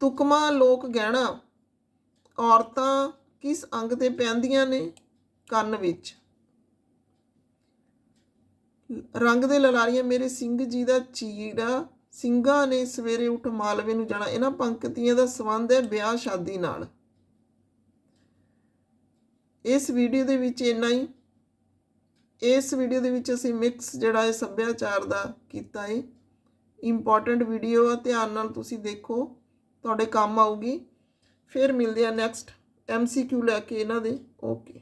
S1: ਤੁਕਮਾ, ਲੋਕ ਗਹਿਣਾ। ਔਰਤਾਂ ਕਿਸ ਅੰਗ ਤੇ ਪਹਿਨਦੀਆਂ ਨੇ? ਕੰਨ ਵਿੱਚ। ਰੰਗ ਦੇ ਲਲਾਰੀਆਂ, ਮੇਰੇ ਸਿੰਘ ਜੀ ਦਾ ਚੀਰਾ ਸਿੰਘਾਂ ਨੇ ਸਵੇਰੇ ਉੱਠ ਮਾਲਵੇ ਨੂੰ ਜਾਣਾ। ਇਹਨਾਂ ਪੰਕਤੀਆਂ ਦਾ ਸੰਬੰਧ ਹੈ ਵਿਆਹ ਸ਼ਾਦੀ ਨਾਲ। ਇਸ ਵੀਡੀਓ ਦੇ ਵਿੱਚ ਇੰਨਾ ਹੀ। ਇਸ ਵੀਡੀਓ ਦੇ ਵਿੱਚ ਅਸੀਂ ਮਿਕਸ ਜਿਹੜਾ ਹੈ ਸੱਭਿਆਚਾਰ ਦਾ ਕੀਤਾ ਹੈ ਇੰਪੋਰਟੈਂਟ ਵੀਡੀਓ ਆ, ਧਿਆਨ ਨਾਲ ਤੁਸੀਂ ਦੇਖੋ। ਤੁਹਾਡੇ ਕੰਮ ਆਊਗੀ। ਫਿਰ ਮਿਲਦੇ ਆ ਨੈਕਸਟ ਐਮਸੀਕਿਊ ਲੈ ਕੇ ਇਹਨਾਂ ਦੇ। ਓਕੇ